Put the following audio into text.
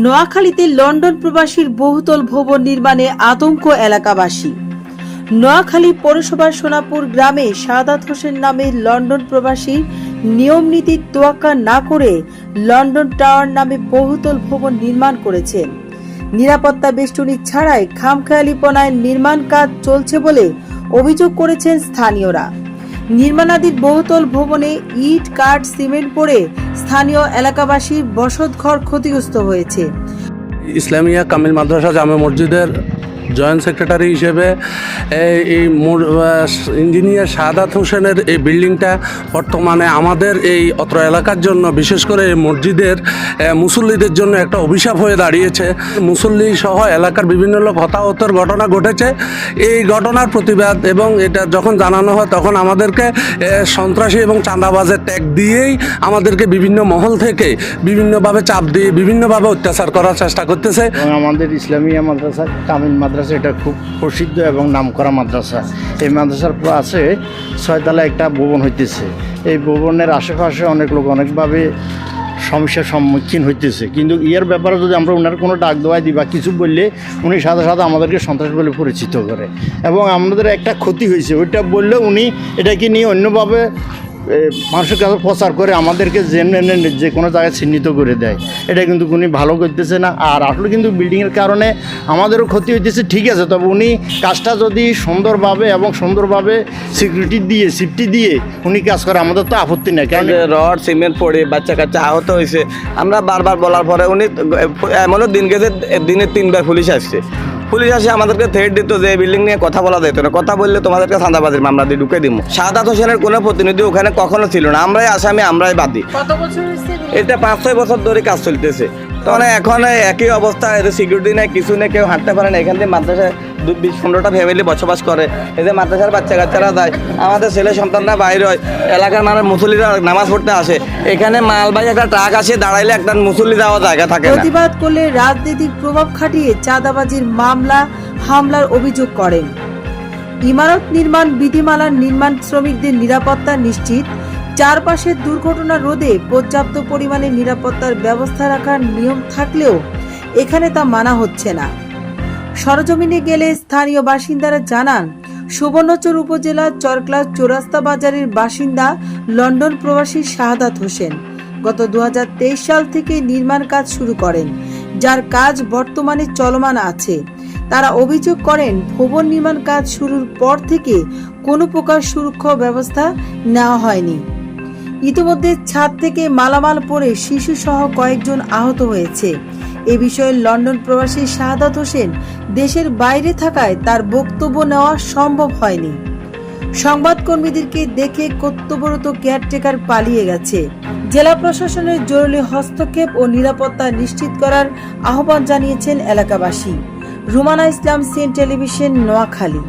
নোয়াখালীতে লন্ডন প্রবাসীর বহুতল ভবন নির্মাণে আতঙ্ক এলাকাবাসী। নোয়াখালী পৌরসভার সোনাপুর গ্রামে সাদাত হোসেন নামে লন্ডন প্রবাসী নিয়ম নীতির তোয়াক্কা না করে লন্ডন টাওয়ার নামে বহুতল ভবন নির্মাণ করেছেন। নিরাপত্তা বেষ্টনী ছাড়াই খামখেয়ালিপনায় নির্মাণ কাজ চলছে বলে অভিযোগ করেছেন স্থানীয়রা। নির্মাণাধীন বহুতল ভবনে ইট, কাঠ, সিমেন্ট পড়ে স্থানীয় এলাকাবাসীর বসতঘর ক্ষতিগ্রস্ত হয়েছে। ইসলামিয়া কামিল মাদ্রাসা জামে মসজিদের জয়েন্ট সেক্রেটারি হিসেবে এই ইঞ্জিনিয়ার শাহাদাত হোসেনের এই বিল্ডিংটা বর্তমানে আমাদের এই অত্র এলাকার জন্য, বিশেষ করে এই মসজিদের মুসল্লিদের জন্য একটা অভিশাপ হয়ে দাঁড়িয়েছে। মুসল্লি সহ এলাকার বিভিন্ন লোক হতাহতের ঘটনা ঘটেছে। এই ঘটনার প্রতিবাদ এবং এটা যখন জানানো হয়, তখন আমাদেরকে সন্ত্রাসী এবং চাঁদাবাজের ট্যাগ দিয়েই আমাদেরকে বিভিন্ন মহল থেকে বিভিন্নভাবে চাপ দিয়ে, বিভিন্নভাবে অত্যাচার করার চেষ্টা করতেছে। আমাদের ইসলামিয়া মাদ্রাসা কামিল মাদ্রাসা এটা খুব প্রসিদ্ধ এবং নামকরা মাদ্রাসা। এই মাদ্রাসার পাশে ছয়তলা একটা ভবন হইতেছে। এই ভবনের আশেপাশে অনেক লোক অনেকভাবে সমস্যার সম্মুখীন হইতেছে। কিন্তু ইয়ার ব্যাপারে যদি আমরা ওনার কোনো ডাক দেওয়াই দিই বা কিছু বললে, উনি সাথে সাথে আমাদেরকে সন্ত্রাস বলে পরিচিত করে। এবং আমাদের একটা ক্ষতি হয়েছে, ওইটা বললে উনি এটাকে নিয়ে অন্যভাবে মানুষের কাছে প্রচার করে আমাদেরকে জেনে যে কোনো জায়গায় চিহ্নিত করে দেয়। এটা কিন্তু উনি ভালো করতেছে না। আর আসলে কিন্তু বিল্ডিংয়ের কারণে আমাদেরও ক্ষতি হইতেছে। ঠিক আছে, তবে উনি কাজটা যদি সুন্দরভাবে এবং সুন্দরভাবে সিকিউরিটি দিয়ে সেফটি দিয়ে উনি কাজ করে, আমাদের তো আপত্তি নেই। কারণ রড, সিমেন্ট পড়ে বাচ্চা কাচ্চা আহত হয়েছে। আমরা বারবার বলার পরে উনি এমনও দিন গেছে, দিনে তিনবার পুলিশ আসছে। পুলিশ আসে আমাদেরকে থ্রেট দিত যে বিল্ডিং নিয়ে কথা বলা যেত না। কথা বললে তোমাদেরকে সাদাবাজির মামলা দিয়ে ঢুকে দিব সাদাত হোসেনের কোনো প্রতিনিধি ওখানে কখনো ছিল না। আমরাই আসামি আমরাই বাদী। এটা পাঁচ ছয় বছর ধরে কাজ চলতেছে। তখন এখন একই অবস্থা সিকিউরিটি নেই কিছু নেই কেউ হাঁটতে পারে না। এখান থেকে মাদ্রাসায় পনেরোটা ফ্যামিলি বসবাস করে। এই যে মাদ্রাসার বাচ্চা কাচ্চারা যায়, আমাদের ছেলে সন্তানরা বাইরে হয়, এলাকার মানুষ মুসল্লিরা নামাজ পড়তে আসে। এখানে মালবাহী একটা ট্রাক আসে দাঁড়াইলে একটা মুসল্লি যাওয়া জায়গা থাকে প্রতিবাদ করলে রাজনৈতিক প্রভাব খাটিয়ে চাঁদাবাজির মামলা, হামলার অভিযোগ করেন। ইমারত নির্মাণ বিধিমালার নির্মাণ শ্রমিকদের নিরাপত্তা নিশ্চিত। চারপাশের দুর্ঘটনা রোধে পর্যাপ্ত পরিমাণে নিরাপত্তার ব্যবস্থা রাখার নিয়ম থাকলেও এখানে তা মানা হচ্ছে না। সরজমিনে গেলে স্থানীয় বাসিন্দারা জানান, সুবর্ণচর উপজেলার চরকলা চৌরাস্তা বাজারের বাসিন্দা লন্ডন প্রবাসী শাহাদাত হোসেন গত দু হাজার তেইশ সাল থেকে নির্মাণ কাজ শুরু করেন, যার কাজ বর্তমানে চলমান আছে। তারা অভিযোগ করেন, ভবন নির্মাণ কাজ শুরুর পর থেকে কোনো প্রকার সুরক্ষা ব্যবস্থা নেওয়া হয়নি। ইতিমধ্যে ছাদ থেকে মালামাল পড়ে শিশু সহ কয়েকজন আহত হয়েছে। এ বিষয়ে লন্ডন প্রবাসী শাহাদাত হোসেন দেশের বাইরে থাকায় তার বক্তব্য নেওয়া সম্ভব হয়নি। সংবাদকর্মীদেরকে দেখে কর্তব্যরত কেয়ারটেকার পালিয়ে গেছে। জেলা প্রশাসনের জরুরি হস্তক্ষেপ ও নিরাপত্তা নিশ্চিত করার আহ্বান জানিয়েছেন এলাকাবাসী। Rumana Islam, CN television, Noakhali.